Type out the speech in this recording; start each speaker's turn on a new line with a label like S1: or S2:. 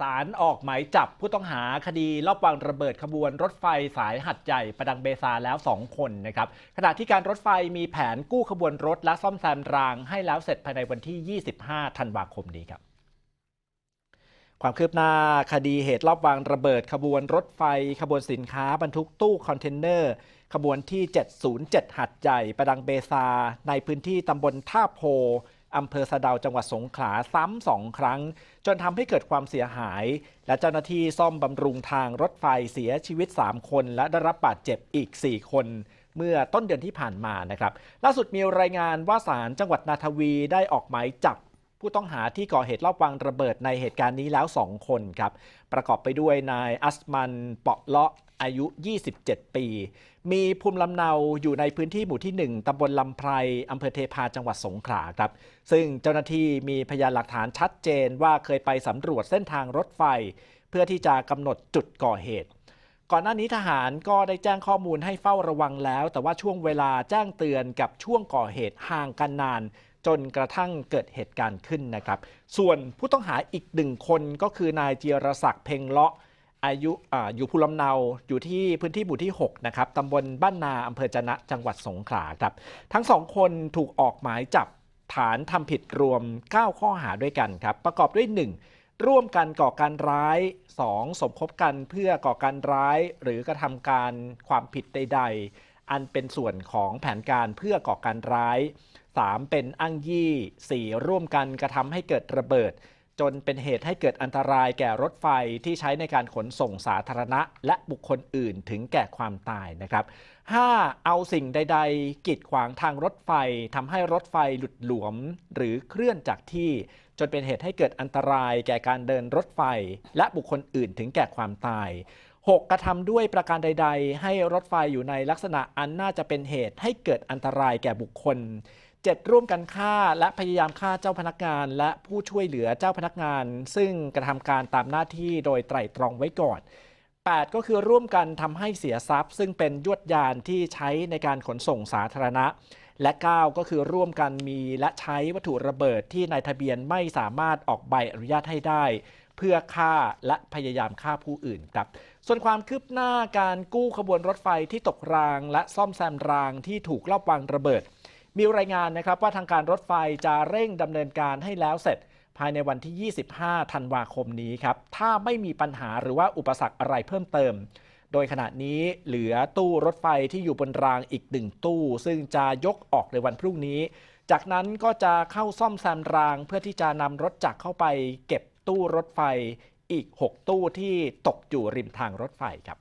S1: ศาลออกหมายจับผู้ต้องหาคดีลอบวางระเบิดขบวนรถไฟสายหัดใหญ่ประดังเบซาแล้ว 2 คนนะครับขณะที่การรถไฟมีแผนกู้ขบวนรถและซ่อมแซมรางให้แล้วเสร็จภายในวันที่ 25 ธันวาคมนี้ครับความคืบหน้าคดีเหตุลอบวางระเบิดขบวนรถไฟ ขบวนสินค้าบรรทุกตู้คอนเทนเนอร์ ขบวนที่ 707 หัดใหญ่ประดังเบซา ในพื้นที่ตำบลท่าโพ อำเภอสะดาวจังหวัดสงขลาซ้ำสองครั้ง จนทำให้เกิดความเสียหาย และเจ้าหน้าที่ซ่อมบำรุงทางรถไฟเสียชีวิต 3 คน และได้รับบาดเจ็บอีก 4 คนเมื่อต้นเดือนที่ผ่านมานะครับ ล่าสุดมีรายงานว่าศาลจังหวัดนาทวีได้ออกหมายจับผู้ต้องหาที่ก่อเหตุลอบวางระเบิดในเหตุการณ์นี้แล้ว 2 คนครับ ประกอบไปด้วยนายอัสมันเปาะเลาะ อายุ 27 ปี มีภูมิลำเนาอยู่ในพื้นที่หมู่ที่ 1 ตำบลลำไพรอำเภอเทพาจังหวัดสงขลาครับ ซึ่งเจ้าหน้าที่มีพยานหลักฐานชัดเจนว่าเคยไปสำรวจเส้นทางรถไฟ เพื่อที่จะกำหนดจุดก่อเหตุ ก่อนหน้านี้ทหารก็ได้แจ้งข้อมูลให้เฝ้าระวังแล้ว แต่ว่าช่วงเวลาแจ้งเตือนกับช่วงก่อเหตุห่างกันนานจนกระทั่งเกิดเหตุการณ์ขึ้นนะครับ ส่วนผู้ต้องหาอีกหนึ่งคนก็คือนายเจียรศักดิ์เพ็งเลาะ อายุออยู่ภูลำเนาอยู่ที่พื้นที่หมู่ที่ 6 นะครับตำบลบ้านนาอำเภอจนะจังหวัดสงขลาครับ ทั้งสองคนถูกออกหมายจับฐานทำผิดรวม 9 ข้อหาด้วยกันครับ ประกอบด้วย 1. ร่วมกันก่อการร้าย 2. สมคบกันเพื่อก่อการร้าย หรือกระทำการความผิดใด ๆ อันเป็นส่วนของแผนการเพื่อก่อการร้าย 3. เป็นอ้างยี่ 4. ร่วมกันกระทำให้เกิดระเบิด จนเป็นเหตุให้เกิดอันตรายแก่รถไฟที่ใช้ในการขนส่งสาธารณะ และบุคคลอื่นถึงแก่ความตายนะครับ 5. เอาสิ่งใด ๆ กีดขวางทางรถไฟทำให้รถไฟหลุดหลวม หรือเคลื่อนจากที่ จนเป็นเหตุให้เกิดอันตรายแก่การเดินรถไฟ และบุคคลอื่นถึงแก่ความตาย 6. กระทำด้วยประการใด ๆ ให้รถไฟอยู่ในลักษณะอันน่าจะเป็นเหตุให้เกิดอันตรายแก่บุคคล 7. ร่วมกันฆ่าและพยายามฆ่าเจ้าพนักงาน และผู้ช่วยเหลือเจ้าพนักงาน ซึ่งกระทำการตามหน้าที่โดยไตร่ตรองไว้ก่อน 8. ก็คือร่วมกันทำให้เสียทรัพย์ ซึ่งเป็นยวดยานที่ใช้ในการขนส่งสาธารณะ และ 9 ก็คือร่วมกันมีและใช้วัตถุระเบิดที่นายทะเบียนไม่สามารถออกใบอนุญาตให้ได้ เพื่อฆ่าและพยายามฆ่าผู้อื่นครับส่วนความคืบหน้าการกู้ขบวนรถไฟที่ตกราง และซ่อมแซมรางที่ถูกลอบวางระเบิด มีรายงานนะครับว่าทางการรถไฟจะเร่งดำเนินการให้แล้วเสร็จ ภายในวันที่ 25 ธันวาคมนี้ครับ ถ้าไม่มีปัญหาหรือว่าอุปสรรคอะไรเพิ่มเติม โดยขณะนี้เหลือตู้รถไฟที่อยู่บนรางอีกหนึ่งตู้ ซึ่งจะยกออกในวันพรุ่งนี้ จากนั้นก็จะเข้าซ่อมแซมรางเพื่อที่จะนำรถจักรเข้าไปเก็บตู้รถไฟอีก 6 ตู้ที่ตกอยู่ริมทางรถไฟครับ